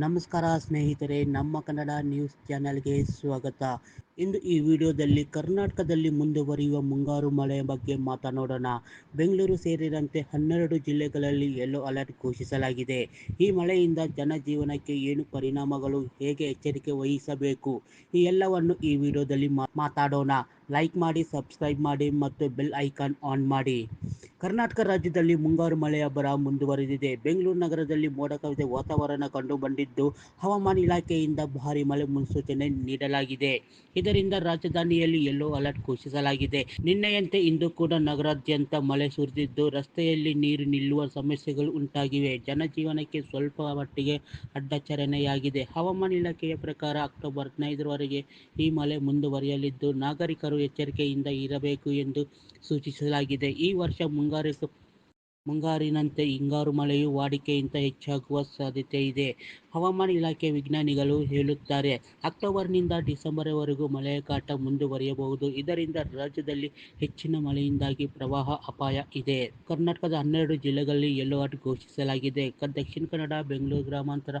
ನಮಸ್ಕಾರ ಸ್ನೇಹಿತರೆ, ನಮ್ಮ ಕನ್ನಡ ನ್ಯೂಸ್ ಚಾನೆಲ್ಗೆ ಸ್ವಾಗತ. ಇಂದು ಈ ವಿಡಿಯೋದಲ್ಲಿ ಕರ್ನಾಟಕದಲ್ಲಿ ಮುಂದುವರಿಯುವ ಮುಂಗಾರು ಮಳೆಯ ಬಗ್ಗೆ ಮಾತನಾಡೋಣ. ಬೆಂಗಳೂರು ಸೇರಿದಂತೆ ಹನ್ನೆರಡು ಜಿಲ್ಲೆಗಳಲ್ಲಿ ಯೆಲ್ಲೋ ಅಲರ್ಟ್ ಘೋಷಿಸಲಾಗಿದೆ. ಈ ಮಳೆಯಿಂದ ಜನಜೀವನಕ್ಕೆ ಏನು ಪರಿಣಾಮಗಳು, ಹೇಗೆ ಎಚ್ಚರಿಕೆ ವಹಿಸಬೇಕು, ಈ ಎಲ್ಲವನ್ನು ಈ ವಿಡಿಯೋದಲ್ಲಿ ಮಾತಾಡೋಣ. ಲೈಕ್ ಮಾಡಿ, ಸಬ್ಸ್ಕ್ರೈಬ್ ಮಾಡಿ ಮತ್ತು ಬೆಲ್ ಐಕಾನ್ ಆನ್ ಮಾಡಿ. ಕರ್ನಾಟಕ ರಾಜ್ಯದಲ್ಲಿ ಮುಂಗಾರು ಮಳೆಯ ಬರ ಮುಂದುವರೆದಿದೆ. ಬೆಂಗಳೂರು ನಗರದಲ್ಲಿ ಮೋಡ ಕವಿದ ವಾತಾವರಣ ಕಂಡುಬಂದಿದ್ದು, ಹವಾಮಾನ ಇಲಾಖೆಯಿಂದ ಭಾರಿ ಮಳೆ ಮುನ್ಸೂಚನೆ ನೀಡಲಾಗಿದೆ. ಇದರಿಂದ ರಾಜಧಾನಿಯಲ್ಲಿ ಯೆಲ್ಲೋ ಅಲರ್ಟ್ ಘೋಷಿಸಲಾಗಿದೆ. ನಿನ್ನೆಯಂತೆ ಇಂದು ಕೂಡ ನಗರಾದ್ಯಂತ ಮಳೆ ಸುರಿದಿದ್ದು, ರಸ್ತೆಯಲ್ಲಿ ನೀರು ನಿಲ್ಲುವ ಸಮಸ್ಯೆಗಳು ಉಂಟಾಗಿವೆ. ಜನಜೀವನಕ್ಕೆ ಸ್ವಲ್ಪ ಮಟ್ಟಿಗೆ ಅಡ್ಡಚರಣೆಯಾಗಿದೆ ಹವಾಮಾನ ಇಲಾಖೆಯ ಪ್ರಕಾರ ಅಕ್ಟೋಬರ್ ಹದಿನೈದರವರೆಗೆ ಈ ಮಳೆ ಮುಂದುವರಿಯಲಿದ್ದು, ನಾಗರಿಕರು ಎಚ್ಚರಿಕೆಯಿಂದ ಇರಬೇಕು ಎಂದು ಸೂಚಿಸಲಾಗಿದೆ. ಈ ವರ್ಷ ಮುಂಗಾರು ಮುಂಗಾರಿನಂತೆ ಹಿಂಗಾರು ಮಳೆಯು ವಾಡಿಕೆಯಿಂದ ಹೆಚ್ಚಾಗುವ ಸಾಧ್ಯತೆ ಇದೆ ಹವಾಮಾನ ಇಲಾಖೆ ವಿಜ್ಞಾನಿಗಳು ಹೇಳುತ್ತಾರೆ, ಅಕ್ಟೋಬರ್ನಿಂದ ಡಿಸೆಂಬರ್ವರೆಗೂ ಮಳೆಯ ಕಾಟ ಮುಂದುವರಿಯಬಹುದು. ಇದರಿಂದ ರಾಜ್ಯದಲ್ಲಿ ಹೆಚ್ಚಿನ ಮಳೆಯಿಂದಾಗಿ ಪ್ರವಾಹ ಅಪಾಯ ಇದೆ. ಕರ್ನಾಟಕದ ಹನ್ನೆರಡು ಜಿಲ್ಲೆಗಳಲ್ಲಿ ಯೆಲ್ಲೋ ಅಲರ್ಟ್ ಘೋಷಿಸಲಾಗಿದೆ. ದಕ್ಷಿಣ ಕನ್ನಡ, ಬೆಂಗಳೂರು ಗ್ರಾಮಾಂತರ,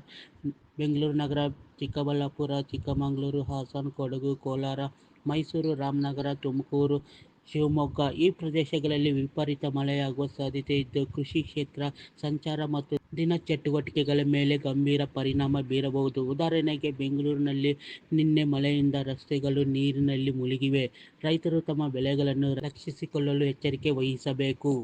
ಬೆಂಗಳೂರು ನಗರ, ಚಿಕ್ಕಬಳ್ಳಾಪುರ, ಚಿಕ್ಕಮಗಳೂರು, ಹಾಸನ, ಕೊಡಗು, ಕೋಲಾರ, ಮೈಸೂರು, ರಾಮನಗರ, ತುಮಕೂರು ಶಿವಮೊಗ್ಗ. ಈ ಪ್ರದೇಶಗಳಲ್ಲಿ ವಿಪರೀತ ಮಳೆಯಾಗುವ ಸಾಧ್ಯತೆ ಇದ್ದು, ಕೃಷಿ ಕ್ಷೇತ್ರ ಸಂಚಾರ ಮತ್ತು ದಿನ ಚಟುವಟಿಕೆಗಳ ಮೇಲೆ ಗಂಭೀರ ಪರಿಣಾಮ ಬೀರಬಹುದು. ಉದಾಹರಣೆಗೆ, ಬೆಂಗಳೂರಿನಲ್ಲಿ ನಿನ್ನೆ ಮಳೆಯಿಂದ ರಸ್ತೆಗಳು ನೀರಿನಲ್ಲಿ ಮುಳುಗಿವೆ. ರೈತರು ತಮ್ಮ ಬೆಳೆಗಳನ್ನು ರಕ್ಷಿಸಿಕೊಳ್ಳಲು ಎಚ್ಚರಿಕೆ ವಹಿಸಬೇಕು.